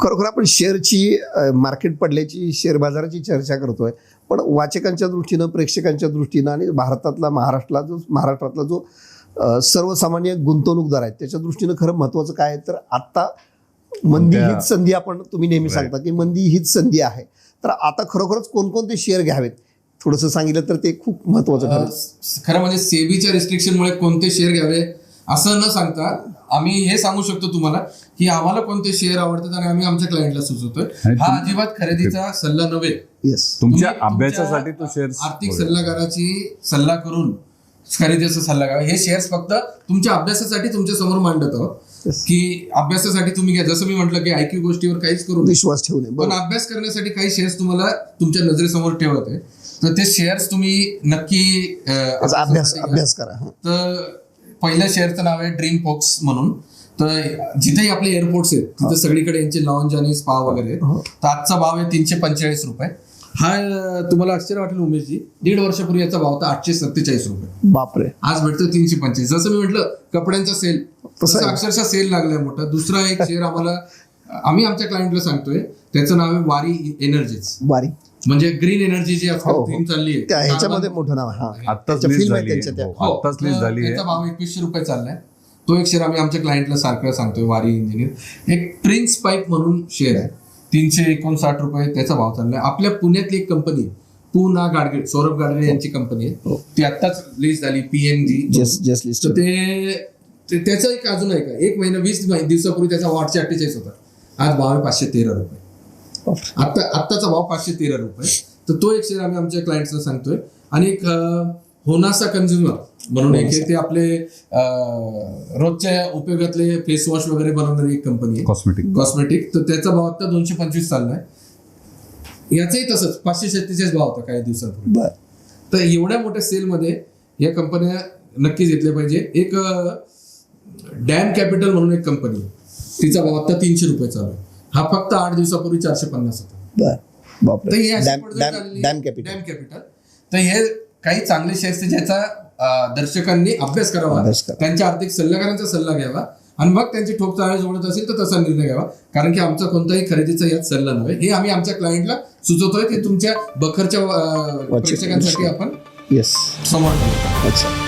खरोखर आपण शेअरची मार्केट पडल्याची शेअर बाजाराची चर्चा करतोय. पण वाचकांच्या दृष्टीनं प्रेक्षकांच्या दृष्टीनं आणि भारतातला महाराष्ट्राला जो महाराष्ट्रातला जो सर्वसामान्य गुंतवणूकदार आहेत त्याच्या दृष्टीनं खरं महत्त्वाचं काय आहे? तर आत्ता मंदी हीच संधी आपण तुम्ही नेहमी. सांगता की मंदी हीच संधी आहे. तर आता खरोखरच कोणकोणते शेअर घ्यावेत? थोडंसं सांगितलं तर ते खूप ठरेल. खरं म्हणजे सेबीच्या रिस्ट्रिक्शनमुळे कोणते शेअर घ्यावे? असं न सांगता आम्ही हे सांगू शकतो तुम्हाला की आम्हाला कोणते शेअर आवडतात आणि आम्ही आमच्या क्लायंटला सुचवतोय. हा अजिबात खरेदीचा सल्ला नव्हे. तुमच्या अभ्यासासाठी तो शेअर आर्थिक सल्लागाराची सल्ला करून खरेदीचा सल्ला घ्यावा हे शेअर्स फक्त तुमच्या अभ्यासासाठी तुमच्यासमोर मांडत आहोत. की अभ्यासासाठी तुम्ही घ्या. जसं मी म्हटलं की ऐक्यू गोष्टीवर काहीच करू नये विश्वास ठेवणे पण अभ्यास करण्यासाठी काही शेअर्स तुम्हाला तुमच्या नजरेसमोर ठेवत आहे. तर ते शेअर्स तुम्ही नक्की अभ्यास करा. तर पहिल्या शेअरचं नाव आहे ड्रीम फोक्स म्हणून. तर जिथेही आपले एअरपोर्ट्स आहेत तिथे सगळीकडे यांचे लॉन्च आणि स्पा वगैरे. तर आजचा भाव आहे तीनशे पंचेचाळीस रुपये. हा तुम्हाला आश्चर्य वाटेल उमेशजी दीड वर्षापूर्वी याचा भाव होता आठशे सत्तेचाळीस रुपये. बापरे. आज भेटतो तीनशे पंचेचाळीस. जसं मी म्हटलं कपड्यांचा सेल तसं. अक्षरशः सेल लागलाय मोठा. दुसरा एक शेअर आम्हाला आम्ही आमच्या क्लायंटला सांगतोय त्याचं नाव आहे वारी एनर्जीज वारी. म्हणजे ग्रीन एनर्जी जी आजकाल हो, हो. थीम चालली आहे ह्याच्यामध्ये मोठं नाव आहे हा. आत्ताच लिस्ट झाली. हो, हो, लिस्ट झाली त्याचा आहे. भाव एकवीसशे रुपये चाललाय. तो एक शेअर आम्ही आमच्या क्लायंटला सारखं सांगतोय वारी इंजिनियर एक प्रिन्स पाईप म्हणून शेअर आहे. तीनशे एकोणसाठ रुपये त्याचा भाव चाललाय. आपल्या पुण्यातली एक कंपनी आहे. पूना गाडगे सौरभ गाडगे यांची कंपनी हो. आहे. ती आत्ताच लिस्ट झाली पीएनजी ते ते- त्याचं एक अजून आहे. का एक महिना वीस दिवसापूर्वी त्याचा आठशे अठ्ठेचाळीस होता. आज भाव आहे पाचशे तेरा रुपये. आता आत्ताचा भाव पाचशे तेरा रुपये. तर तो एक शेअर आम्ही आमच्या क्लायंट्सला सांगतोय. आणि एक होनासा कन्झ्युमर म्हणून एक ते आपले रोजच्या उपयोगातले फेस वॉश वगैरे बनवणारी एक कंपनी आहे. कॉस्मेटिक कॉस्मेटिक तर त्याचा भाव आता दोनशे पंचवीस चाललाय याचंही तसंच. पाचशे सत्तेचाळीस भाव होता काही दिवसांपूर्वी. तर एवढ्या मोठ्या सेलमध्ये या कंपन्या नक्कीच घेतल्या पाहिजे. एक डॅम कॅपिटल म्हणून एक कंपनी आहे. तिचा भाव आता तीनशे रुपये चालू आहे. हा फक्त आठ दिवसापूर्वी चारशे पन्नास होता. तर हे अशी डॅम पडझड डॅम झालेली- डॅम कॅपिटल. Dam capital. तर हे काही चांगले शेअर्स आहेत ज्याचा अं, दर्शकांनी अभ्यास करावा. अभ्यास करावा. त्यांच्या आर्थिक सल्लागारांचा सल्ला घ्यावा. आणि मग त्यांची ठोक चाळे जोडत असेल तर तसा निर्णय घ्यावा. कारण की आमचा कोणताही खरेदीचा यात सल्ला नव्हे. हे आम्ही आमच्या क्लायंटला सुचवतोय. ते तुमच्या बखरच्या अं, प्रेक्षकांसाठी आपण येस समोर. अच्छा.